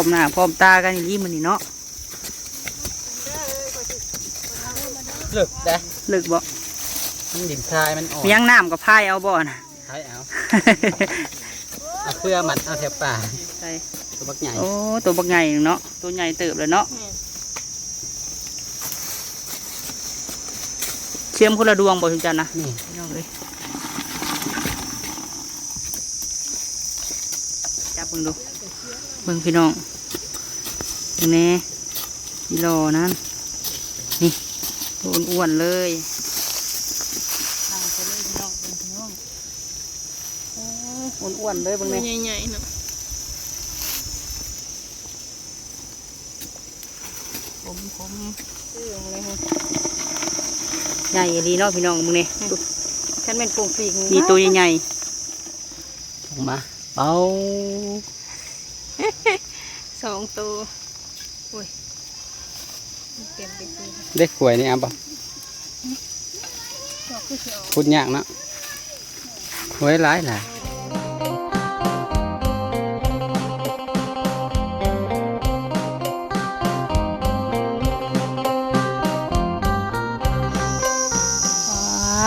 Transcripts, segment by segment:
พร้อมหน้าพร้อมตากันอีหลีมันนี่เนาะเลิกได้เลิกบ่มันดินทรายมันอ่อนเมียงน้ำกับพายเอาบ่น่ะใช้เอาเอาเพื่อมัดเอาแถบป่าใช่ตัวบักใหญ่โอ้ตัวบักใหญ่เนาะตัวใหญ่เติบเลยเนาะเชื่อมคนละดวงบ่ถึงจันนะนี่พี่น้องเลยจับเบิ่งดูเบิ่งพี่น้องเบิ่งแน่ยีรอนั่นนี่ตัวอ้วนๆเลยนั่งไปเลยพี่น้องเบิ่งพี่น้องโอ้อ้วนๆเลยเบิ่งแน่ใหญ่ๆเนาะผมผมซื้อลงเลยฮะใหญ่ดีเนาะพี่น้องมึงนี่ฉันเป็นปุ่งปีกมีตัวใหญ่ออกมาเบา สองตัวโอ้ยเต็มไปเลยเด็กขวยนี่เอาปะดอกคือเขียวพูดยากเนาะขวยหลายหลายๆว้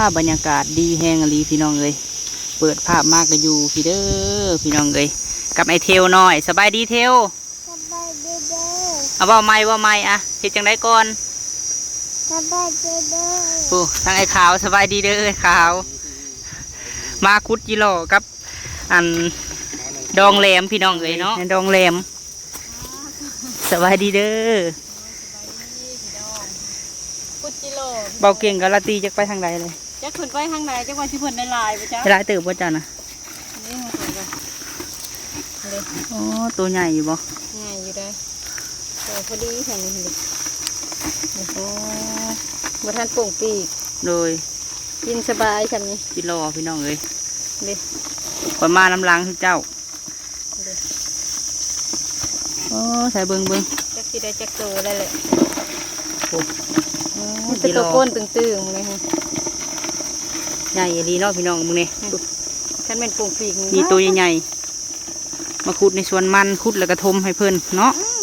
าบรรยากาศดีแห้งอหลีพี่น้องเลย เปิดภาพมากก็อยู่พี่เด้อพี่น้องเลย กับไอเทลหน่อยสบายดีเทลสบายดีเด้อเอาว่าไม่ว่าไม่อะเฮ็ดจังได้ก่อนสบายดีเด้อปูทางไอ้ขาวสบายดีเด้อไอ้ขาว มาคุดจิโร่กับ อันดองแหลมพี่น้องเลยเนาะดองแหลมสบายดีเด้อพุทธิโลเบาเก่งกับลาตีจะไปทางใดเลยจะขึ้นไปทางไหนจังหวัดที่เพิ่นได้ลายไปจ้ะเวลาตื่นบ่จ้านะนี่มาถึงกัน เลยอ๋อตัวใหญ่อยู่บ่ง่ายอยู่ได้แต่พอดีแค่นี้เลยโอ้บ่ทันปุ่งปีกโดยกินสบายฉันนี่จิโร่พี่น้องเลยเลยก่อนมาน้ำล้างให้เจ้าเลยโอ้ใส่เบิ่งเบิ่งจักสิได้จักโตได้เลยโอ้มันจะจิตะโร่โกนตึงๆเลยฮะใหญ่ดีเนาะพี่น้องมึงนี่ฉันเป็นปุ่งปีกมีตัวใหญ่ๆ มาขุดในสวนมันขุดแล้วก็ทมให้เพิ่นเนาะอ้าว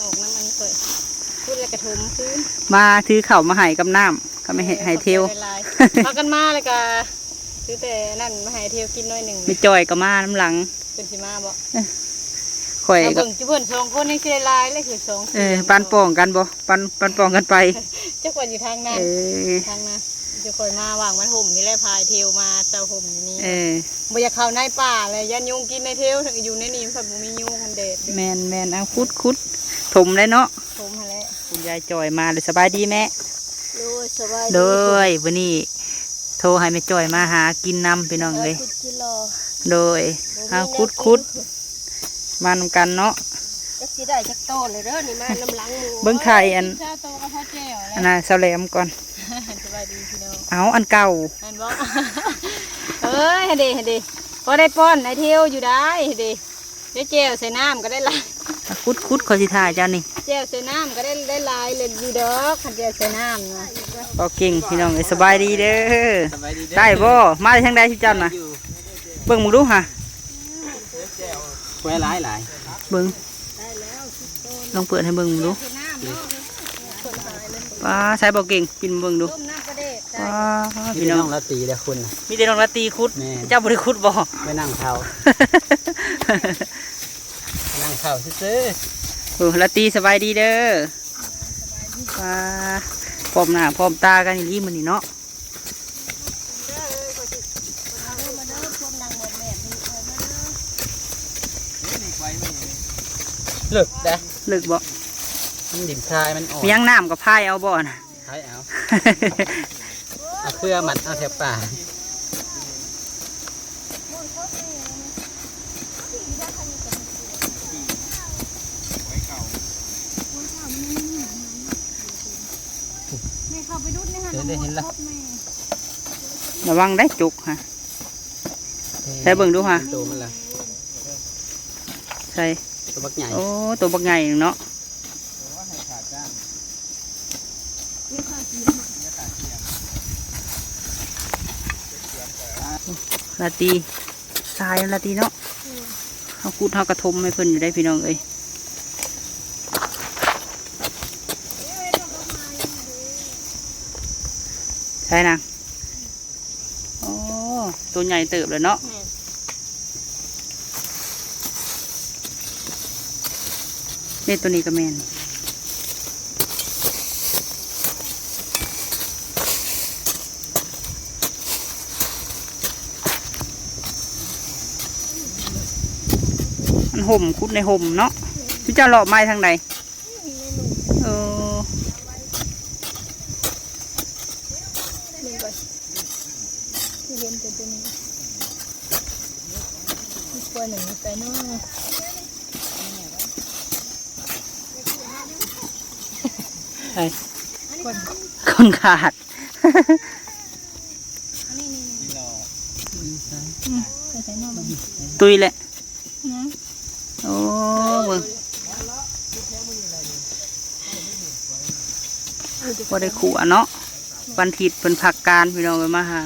ออกน้ำมันเปิดพูดแล้วกระทมคืนมาถือเข่าวมาให้กับน้ำก็ไม่ให้ให้เทวพากันมาเลยกะซื้อแต่นั่นมาให้เที่ยวกินหน้อยหนึ่งไม่จอยก็มาน้ำหลังเป็นสิมาบ่ข่อยเอาก็เบิ่งจิเพิ่นสองคนนี่สิได้ลายเลยคือสองเออปันป่องกันบ่ปันปันป่องกันไปจักว่าอยู่ทางนั้นเออทางนั้น จะคอยมาวางมันห่มนี่แหละพายเที่ยวมาเจ้าห่มอยู่นี่เออบ่อยากเข้าในป่าเลยยันยุงกินในเที่ยวถึงอยู่ในนี้มันบ่มียุงมันเด็ดแมนแมนเอาคุดคุดถมเลยเนาะผมหั่นแหละคุณยายจอยมาเลยสบายดีแม่โดยสบายโดยวันนี้โทรให้แม่จอยมาหากินน้ำพี่น้องเลยคุดกิโลโดยเอาคุดคุดมานำกันเนาะจักสิได้จักโตเลยเด้อนี่มาน้ำหลังหมูเบิ่งไข่อันชาโตกับพ่อแจ้วแหอันละน่ะเสาแหลมก่อนสบายดีพี่น้องเอาอันเก่านั่นบอกเอ้ยเฮดดีเฮดดีพอได้ป้อนได้เที่ยวอยู่ได้เฮดดีได้เจลใส่น้ำก็ได้ลายเอาคุดคุดขอสิถ่ายเจ้านี่เจลใส่น้ำก็ได้ได้ลายเลยอยู่ดอกคันเจลใส่น้ำนะก็เก่งพี่น้องเลยสบายดีเด้อสบายดีเด้อได้บ่มาทางใดที่เจ้าน่ะอยู่เบิ่งมึงดูฮะขวยหลายหลายเบิ่งลองเปิดให้เบิ่งมึงดูป้าใช้บ่เก่งกินเบิ่งดู ต้มน้ำ กระเด็ดป้าพี่พี่น้น้อองงละตีเลยคุณน่ะ มีแต่น้องละตีคุด แม่ เจ้าบ่ได้คุดบ่ ไปนั่งเท้าไปนั่งเท้าซื้อโอ้ละตีสบายดีเด้อป้าพร้อมหน้าพร้อมตากันอีหลีมื้อนี้เนาะๆเลิกได้เลิกบ่มันดินทรายมันอ่อนเมียงน้ำกับพายเอาบ่น่ะใช้เอา เอาเพื่อมัดเอาแถบป่าแม่เข้าไปดูนี่ฮะเดี๋ยวได้เห็นละระวังได้จุกฮะใส่เบิ่งดูค่ะตัวมันละใช่ตัวบักใหญ่โอ้ตัวบักใหญ่เนาะ ลาตีทรายลาตีเนาะเขากูดเขากระทมให้เพิ่นอยู่ได้พี่น้องเอ้ยใช่นะโอตัวใหญ่เติบเลยเนาะเนี่ยตัวนี้ก็แมน ห่มคุดในห่มเนาะพี่เจ้าหลอกไม้ทางใดเออนี่ก่อนที่เห็นแต่ตัวนี้มีตัวหนึ่งไปเนาะใช่คนคนขาดนี่รอไปใส่นอกมันตุยแหละนะโอ้ เบิ่งบ่ได้ขัวเนาะวันอาทิตย์เป็นผักการพี่น้องไปมาหา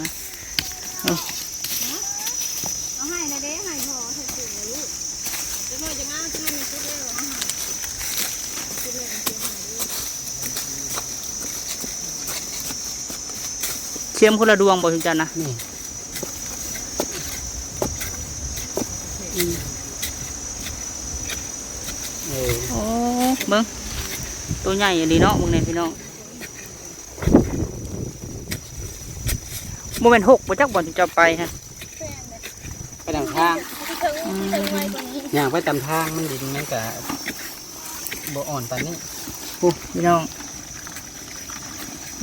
เอาให้นะเด้ให้พอใส่ถุงเลยลูกเดี๋ยวพ่อจะงาจะให้มันชุดเร็วเอาให้ชุดเร็วมันเสียหายด้วยเชียมคนละดวงบ่ถึงจันนะนี่เออ โอ้เบิ่งตัวใหญ่อันนี้เนาะมึงเนี่ยพี่น้องโมเมนหกบ่จักบ่ถึงจะไปฮะไปตามทางอืมอย่างไปตามทางมันดินมันกะบ่อ่อนปานนี้โอ้พี่น้องเอ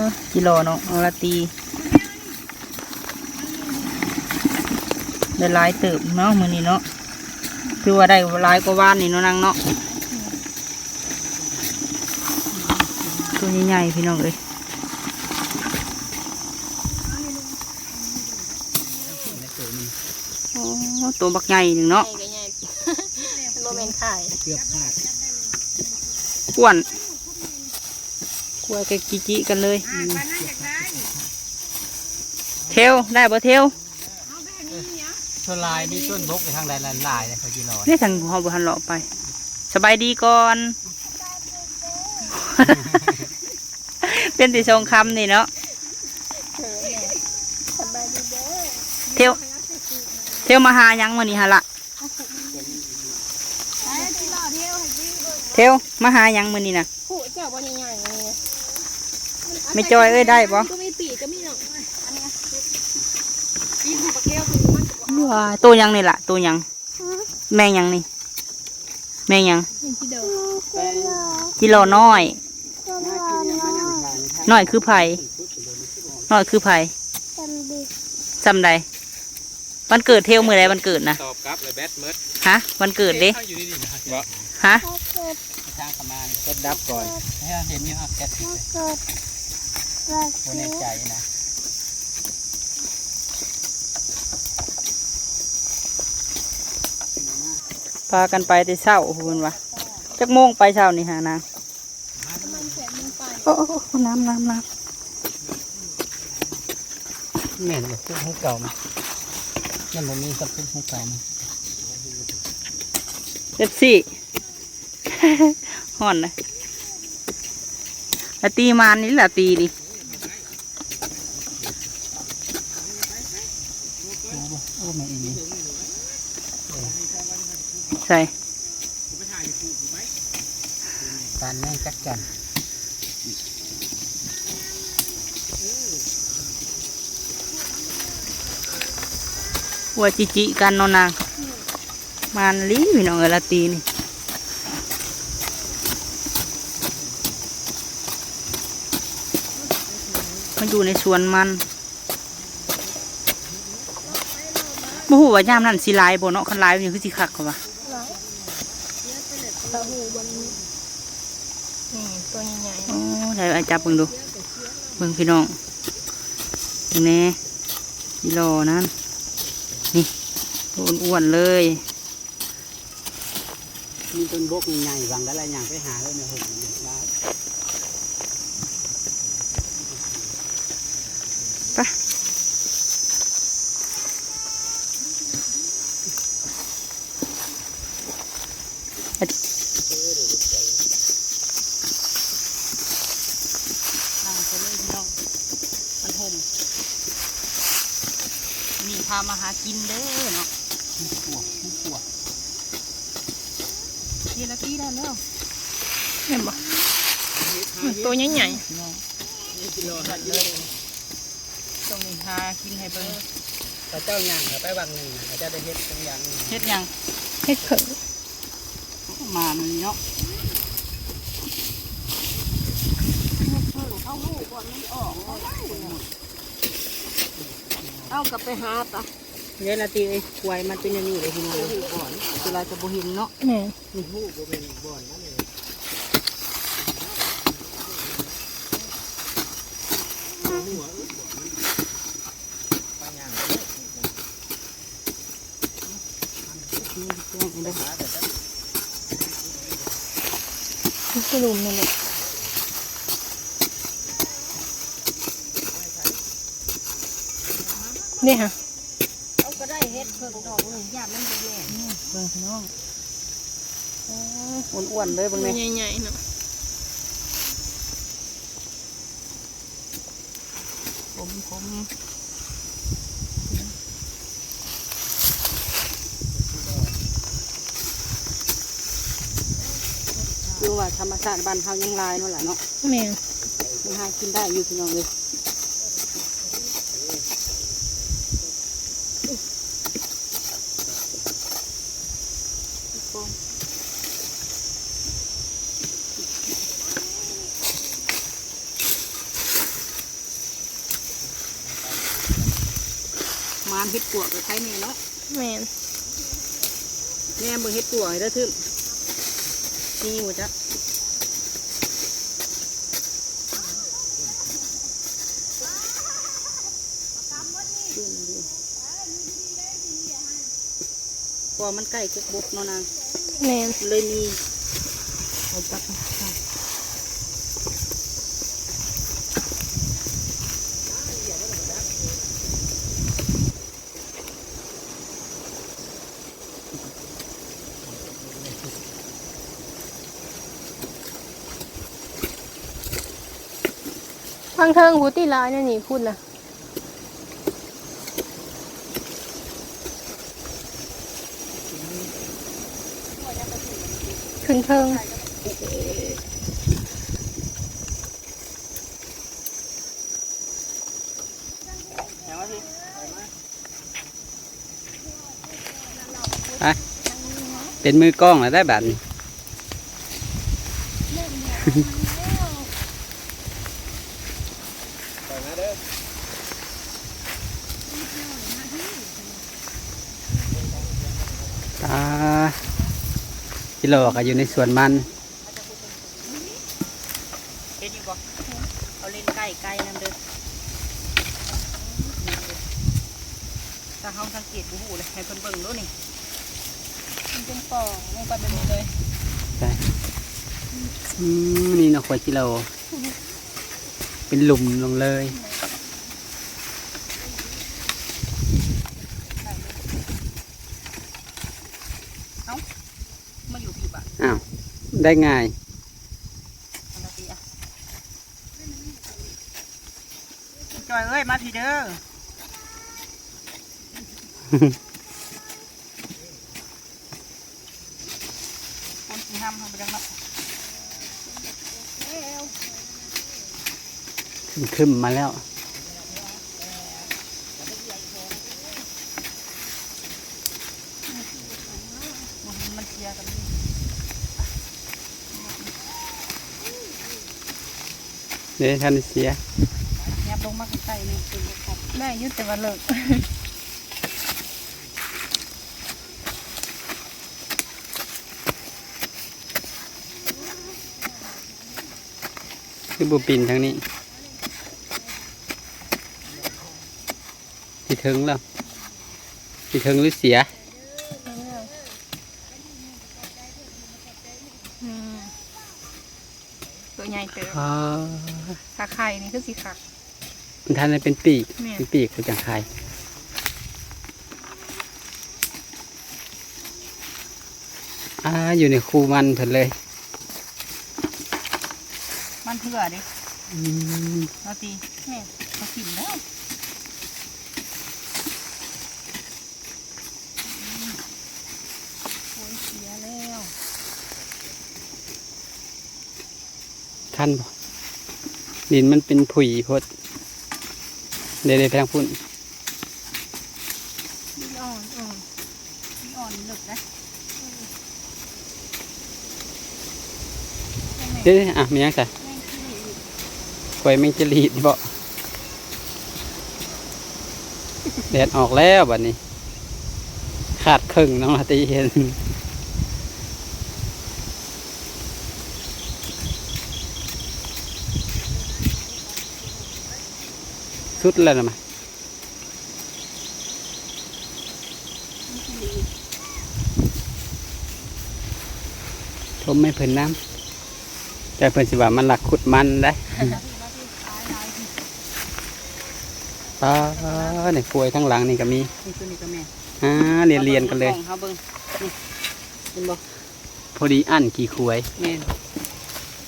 อกิโลเนาะเอาละตีได้หลายเติบเนาะมื้อนี้เนาะ คือว่าได้หลายกว่าว่านนี่เนาะนางเนาะตัวใหญ่ๆพี่น้องเอ้ยในตัวนี้โอ้ตัวบักใหญ่หนึ่งเนาะใหญ่ก็ใหญ่โรแมนขายเกือบพลาดอ้วนกลัวกันจิจิกันเลยเทวได้บ่เทว ชนลายมีต้นบกไปทางใดลายๆเลยเขาจีรอนี่ทางหอบุหันเลาะไป สบายดีก่อน เป็นติชงคำนี่เนาะเทวเทวมาหายังมื้อนี้ฮะละเทวมาหายังมื้อนี้น่ะผู้เจ้าบ่ใหญ่ๆนี่นะไม่จอยเอ้ยได้บ่ก็มีปีกก็มีหนองอันนี้ปีกหัวปลาแก้วคือมัน ว้าตัวยังนี่ล่ะตัวยัง แมงยังนี่ แมงยังเป็นที่เดิมกิโลน้อยตัวร้อนน้อย น้อยคือไผ่น้อยคือไผ่จำดีจำได้วันเกิดเทวมือไรวันเกิดนะตอบกลับเลยแบทเมิดฮะวันเกิดเด้อยู่นี่ๆนะว่าฮะถ้าเกิดทางประมาณก็ดับก่อนให้เห็นมีฮอตแก๊สถ้าเกิดว่าบนซื้ในอใจนะ พากันไปแต่เช้าคุณวะจักโมงไปเช้านี่หานางโอ้โอ้โอ้น้ำน้ำน้แม่นแบบพุ่งหูเก่ามามันบ่มีสับพุ่งหูเก่ามาำเจ็ดสี่ห่อนเลยละตีมานนี่ละตีดิโอ้ไม่อีนี่ ใส่การแม่งจักจันหัวจิจิกันเนอนนางมานลีพี่น้องเออละตีนี่มันอยู่ในสวนมันบ่ฮู้ว่ายามนั้นสิหลายบ่เนาะคันหลายมันคือสิคักเขาว่า ปลาหูบนนี้นี่ตัวใหญ่ โอ้ ได้อาจับเบิ่งดู เบิ่งพี่น้องเบิ่งแน่อีหลอนั่นนี่ตัวอ้วนเลย มีต้นบกใหญ่ๆวางได้หลายอย่างไปหาเลยในหุ่นนี่ว่า ไปนั่งไปเลยพี่น้องมัน พามาหากินเด้อเนาะ ปวกปวก ทีละทีได้แล้ว เห็นบ่ ตัวใหญ่พี่น้องกิโลหันเลยต้องมีหากินให้เบิ่งพระเจ้าย่างเขาไปวังหนึ่งพระเจ้าได้เฮ็ดตรงอย่างหนึ่งเฮ็ดหยังๆเฮ็ดเผิงมามันเนาะเอากลับไปหาปะเดี๋ยวนาทีไอ้ควายมันเป็นอย่างนี้เลยพี่น้องก่อนเวลาจะบ่เห็นเนาะแม่มีหูบ่เป็นบ่อนนั่น เลยสรุปนั่นแหละนี่ฮะเอาก็ได้เฮ็ดเพิ่งดอกหนึ่งยามมันเป็นแม่เบิ่งพี่น้องอ้วนๆเลยเบิ่งตัวนี่ใหญ่ๆเนาะ มผมคือว่าธรรมชาติบ้านเฮายังหลายนั่นแหละเนาะแม่ยังหากินได้อยู่พี่น้องเลย ดปวกกับใครนี่เนาะแม่แม่เบิ่งเฮ็ดปวกให้ได้อทึ่มนี่หมดจ้ะขึ้นดิเพราะว่ามันใกล้กุกบกเนาะนางแม่เลยมีเอาจับมา ใส่ฟังเทิงหูตีลายนี่นี่พูดนะขึ้นเทิงเป็นมือกล้องแล้วได้แบบนี้ โลก็อยู่ในสวนมันเฮ็ดอยู่บ่เอาเล่นใกล้ใกล้นั่นเด้อถ้าเฮาสังเกตบ่ฮู้เลยให้เพิ่นเบิ่งดูนี่มันเป็นปองลงไปแบบนี้เลยอืมนี่เนาะขวดกิโลเป็นหลุมลงเลย มาอยู่พี่บ่ะ อ้าว ได้ง่ายอันนาทีอะจอยเอ้ยมาพี่เด้อคนสิห้ามทำไปจังเนาะขึ้นขึ้นมาแล้ว บ่เห็นมันเชียร์กันนี่ เดี๋ยวท่านเสียแนบลงมาใกล้ๆนี่คือครับได้อยุแต่ว่าเลิกคือบุปินทางนี้ ที่ถึงแล้วที่ถึงหรือเสีย อืมตัวใหญ่เติบ อ๋อถ้าไข่นี่คือสีขักมันท่านเป็นปีกแม่เป็นปีกคือจังไครอ่าอยู่ในคูมันเพิ่นเลย มันเถื่อเดิอืมนาทีแม่เขากินแล้ว คันบ่ดินมันเป็นผุยโพดเดี๋ยวๆไปทางพุ่นดินอ่อนอ่อนดินอ่อนหนึบนะเดี๋ยวๆอะมีหยังใส่แม่งขี้เหร่อีกกล้วยแมงจะรีดบ่แดดออกแล้วบัดนี้ ขาดครึ่งน้องลาตรีเห็น สุดแล้วนะมาชมไม่เพิ่นน้ำแต่เพิ่นสิว่ามันหลักขุดมันได้ป้าในกล้วยทั้งหลังนี่ก็มีนี่ตัวนี้ก็แม่อ่าเรียนเรียนกันเลยเฮาเบิ่งนี่เห็นบ่พอดีอันกี่ขวยแม่น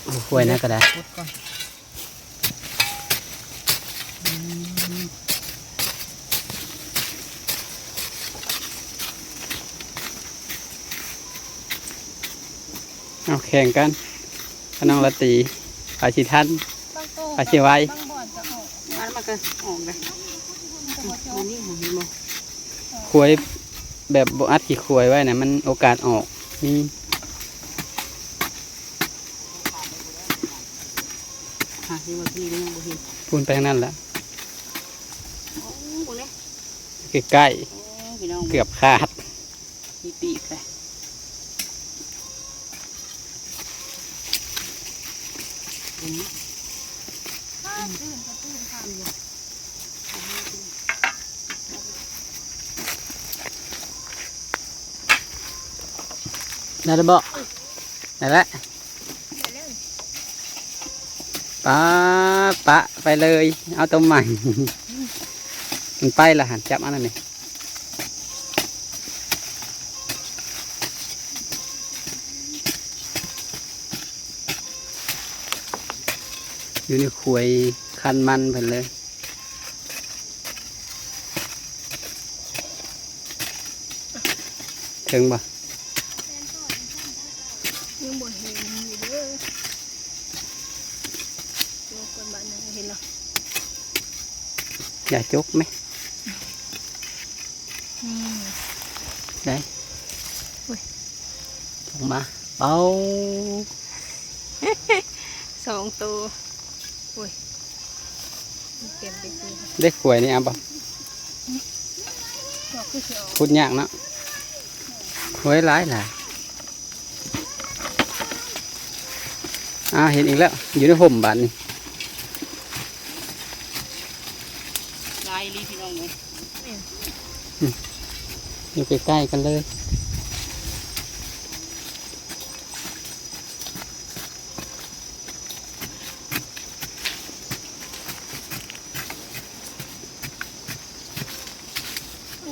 โอ้ขวยนะก็ได้กดก่อน เอาแข่งกันพน้องละตีปาชิทันบางโตปาชิไว้บางบ่อนจะออกอันมันก็ออกเลยมันนี่เห็นบ่ขวยแบบบอัดกี่ขวยไว้นะมันโอกาสออกนี่หาที่ว่าที่นี่ยังบ่เห็นพูนไปทางนั้นแหละ โอ้บ่เลย ใกล้โอ้พี่น้องๆเกือบขาด มีปีกเลยอืมข้ามตื้นก็ตื้นข้ามอยู่ได้แล้วบ่ได้แล้วปะปะไปเลย เอาตัวใหม่ มันไปละหันจับอันนั้นนี่อยู่ในขวยคันมันเพิ่นเลยถึงบ่ยังบ่เห็นอยู่เด้อตัวคนบ้านนั้นเห็นแล้วอย่าจกไหม อืม ได้ อุ้ย จง มาเบาสองตัวอุ้ยเต็มไปเลยได้ขวยนี่อะบ่ดอกคือเขียวพูดยากเนาะขวยหลายหลายอ่าเห็นอีกแล้ว อยู่ในห่มบานนี่ลายลีพี่น้องเลยอยู่ใกล้ๆกันเลย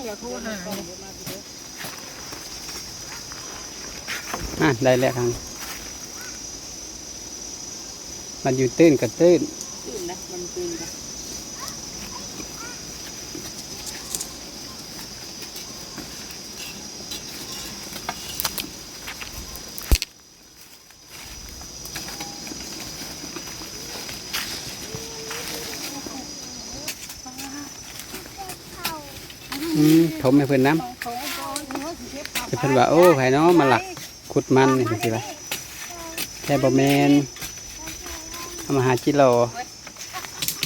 อยากโทรหาเลยอะได้แล้วทางมันอยู่ตื้นกับตื้นตื้นนะมันตื้นนะ อืม ถมให้เพิ่นน้เขาก็เนื้อสิเก็บเอาำเพิ่นว่าโอ้ไผเนาะมาหลักขุดมันนี่สิว่าแค่บ่แมนเอามาหาจิโล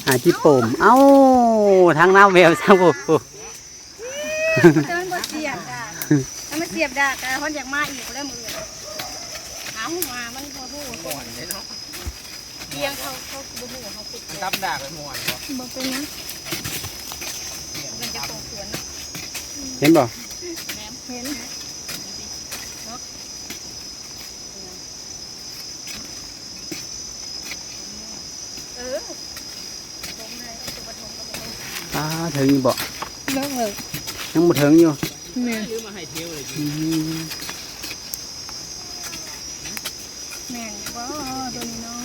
หาจิโป่มเอ้าทางน้ำแววซะบ่แต่มันเสียบดากถ้ามันเสียบดาแต่คนอยากมาอีกแล้วมือเอามามันบ่ฮู้ม่วนเลยเนาะเตียงเขาเขาบ่ฮู้เขาคิดตับดาไปหม่วนบ่บ่เป็นหยังมันจะส่งสวนนะ เห็นบ่เห็นเออตรงเลยเอาตัวปฐมกับปฐมอ่าถึงอยู่บ่เลิกเลยยังบ่ถึงอยู่แม่ซื้อมาให้เที่ยวเลยอืมแม่ว่าตัวนี้เนาะ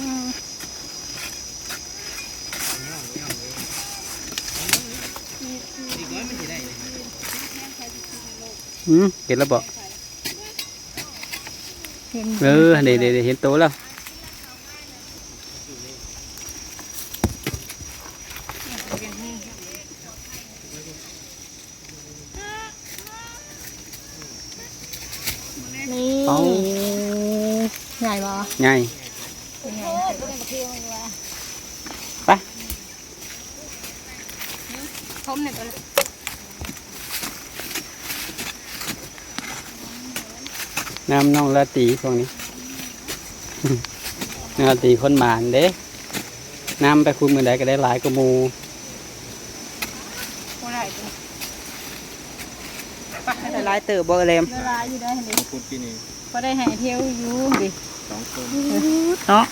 อืมเห็นแล้วบอกเออเดี๋ยวเดี๋ยวเห็นโตแล้วนี่ใหญ่ปะใหญ่ น้ำน้องละตีพวกนี้น้องละตีคนหมานเด้น้ำไปคุมมือใดก็ได้หลายกว่าหมูบ่ได้จ้ะได้หลายเติบบ่แลมเวลาอยู่ได้เห็นพูดที่นี่ก็ได้ให้เที่ยวอยู่ดิสองคนเนาะ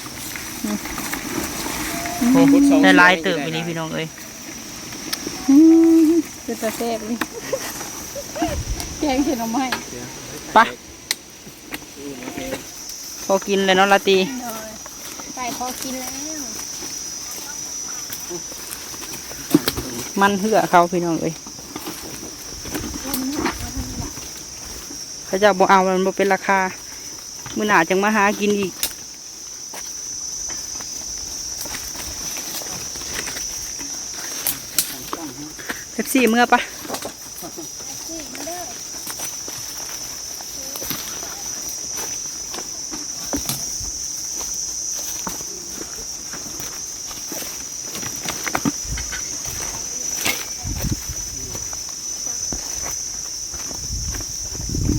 พูดสองได้หลายเติบไปนี้พี่น้องเอ้ยคือตะแซ่บนี่แกงเห็ดหน่อไม้ไป พอกินเลยเนาะละตีเลยไก่พอกินแล้ว มันเหือเขาพี่น้องเอ้ยเขาเจะบ่เอามันบ่เป็นราคา มื้อหน้าจังมาหากินอีกเป๊ปซี่เมื่อปะ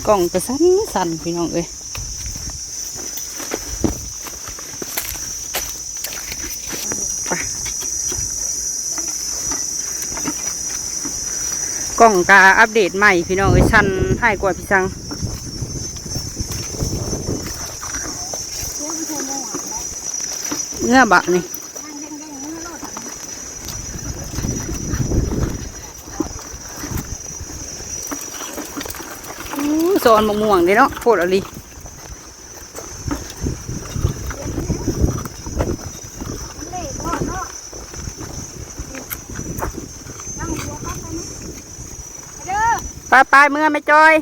กล่องก็สั่นสั่นพี่น้องเอ้ยไปกล่องกาอัปเดตใหม่พี่น้องเอ้ยสั่นให้กว่าพี่สังเงื่อบะนี่ สอนมะม่วงเด้เนาะโพดอะไรไปไปเมื่อไม่จอย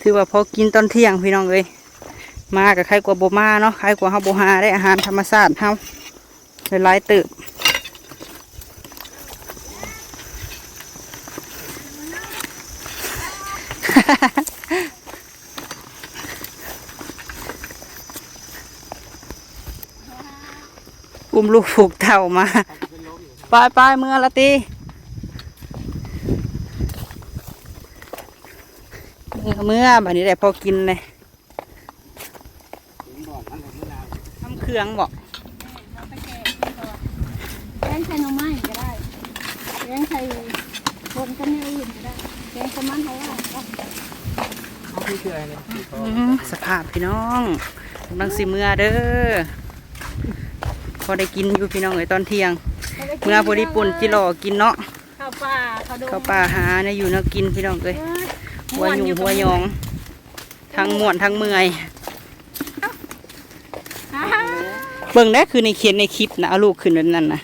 ถือว่าพอกินตอนเที่ยงพี่น้องเลยมากับใครกว่าโบมาเนาะใครกว่าเฮาโบหาได้อาหารธรรมชาติเฮาหลายๆตึก อุ้มลูกผูกเต่ามาไปไปเมื่อละตีเมื่อเมื่อบัดนี้ได้พอกินเลยทำเครื่องบอกแกงใส่หน่อไม้ก็ได้แกงใส่คนก็ไม่อื่นก็ได้แกงสมันเขาว่าพี่คืออะไรเนี่ย สภาพพี่น้องกำลังสิเมื่อเด้อพอได้กินอยู่พี่น้องเอ้ยตอนเที่ยง เมื่อพอดีปุ่นจิโร่กินเนาะข้าวปลาข้าวดงเข้าวป่าหาเนี่ยอยู่เนาะกินพี่น้องเอ้ยหัวหยุ่งหัวยอง ทั้งม่วนทั้งเมื่อยฮ่าเบิ่งได้คือในเขียนในคลิปนะเอาลูกขึ้นแบบนั้นนะ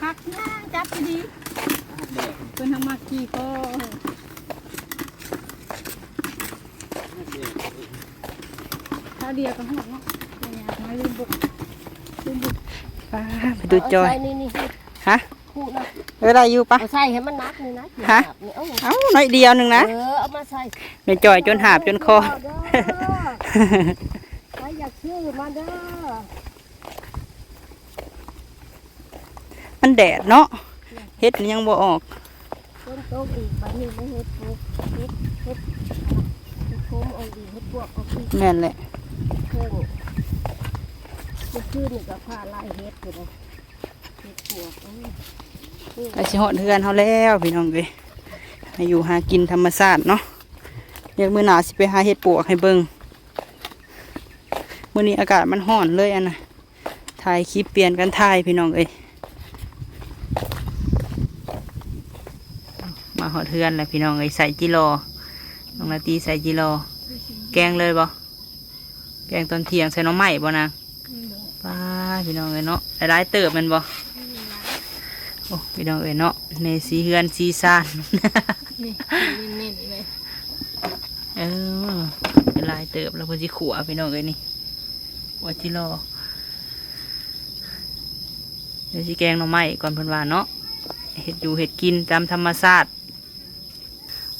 พักย่างจับไปดีเป็นทางมากี่ก็ข้าวเดียวก็หอมเนาะเนี่ยน้อยลืมบุกลืมบุก ป้า ไปดูจอยเาใส่นี่นี่ฮะคู่นะเออได้อยู่ปะ เอาใส่ให้มันนักนี่นะฮะ นี่เอาเอ้าน้อยเดียวหนึ่งนะเออเอามาใส่ในจอยจนหาบจนคอ เด้อ ใครอยากชื่อมาเด้อมันแดดเนาะเฮ็ดมันยังบ่ออก ต้นโต๊ะอีกบัดนี้ไม่เฮ็ดปลูกเฮ็ดเฮ็ดเฮ็ดโคมเอาดีเฮ็ดพวกเอาขี้แม่นแหละเครื่องเมื่อคืนนี่ก็พาไล่เฮ็ดอยู่เลยเฮ็ดพวกอืม ไอสิฮอดเฮือนเฮาแล้วพี่น้องเอ้ยให้อยู่หากินธรรมชาติเนาะเดี๋ยวมื้อหน้าสิไปหาเฮ็ดปวกให้เบิ่งมื้อนี้อากาศมันร้อนเลยอันน่ะถ่ายคลิปเปลี่ยนกันถ่ายพี่น้องเอ้ยมาฮอดเฮือนแล้วพี่น้องเอ้ยใส่จิโลน้องนาตีใส่จิโลแกงเลยบ่แกงตอนเที่ยงใส่หน้องใหม่บ่นางป้าพี่น้องเอ้ยเนาะหลายๆเติบแมันบ่ โอ้พี่น้องเอ๋ยเนาะในสีเฮือนสีซานนี่เน้นๆเลยเออเป็นลายเติบแล้วเพอสิขัวพี่น้องเอ๋ยนี่หัวจิรอเดี๋ยวสิแกงหน่อไม้ก่อนเพิ่นว่าเนาะเห็ดอยู่เห็ดกินตามธรรมชาติ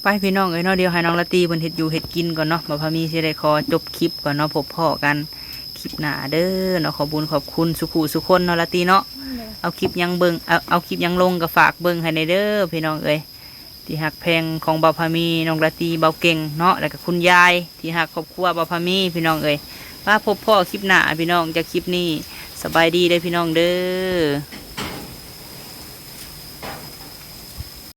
ไปพี่น้องเอ้ยเนาะเดี๋ยวให้น้องละตีเพิ่นเฮ็ดอยู่เฮ็ดกินก่อนเนาะบ่พามีสิได้ขอจบคลิปก่อนเนาะพบพ่อกันค ลิปหน้าเด้อเนาะขอบุญขอบคุณสุขุสุคนเนาะละตีเนาะเอาคลิปยังเบิ่งเอาเอาคลิปยังลงก็ฝากเบิ่งให้ในเด้อพี่น้องเอ้ยที่หักแพงของบ่าวพามีน้องละตีเบาเก่งเนาะแล้วก็คุณยาย ที่หักครอบครัวบ่าวพามีพี่น้องเอ้ยมาพบพ่อคลิปหน้าพี่น้องจากคลิปนี้สบายดีเด้อพี่น้องเด้อ